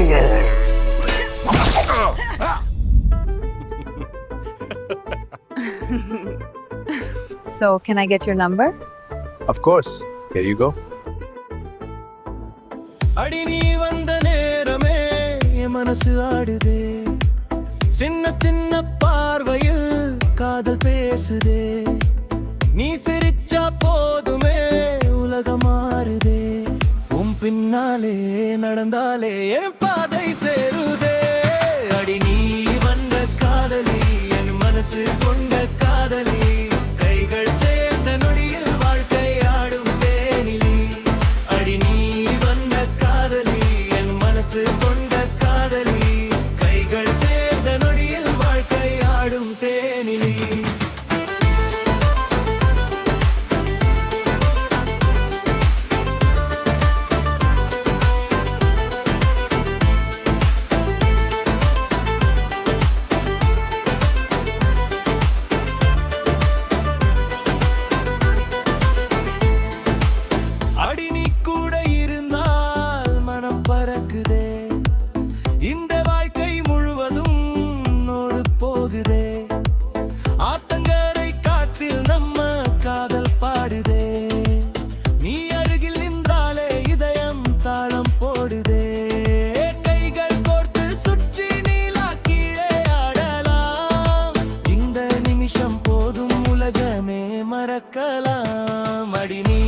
So, can I get your number? Of course. Here you go. அடி நீ வந்த நேரமே என் மனசு ஆடுதே சின்ன சின்ன பார்வையில் காதல் பேசுதே நீ சிரித்த பின்னாலே நடந்தாலே என் பாதை சேருதே. பார்க்குதே இந்த வாழ்க்கை முழுவதும் நோடு போகுதே. ஆத்தங்கரை காற்றில் நம்ம காதல் பாடுதே. நீ அருகில் நின்றாலே இதயம் தாளம் போடுதே. கைகள் கோர்த்து சுற்றி நீலா கீழே ஆடலாம். இந்த நிமிஷம் போதும் உலகமே மறக்கலாம். அடி நீ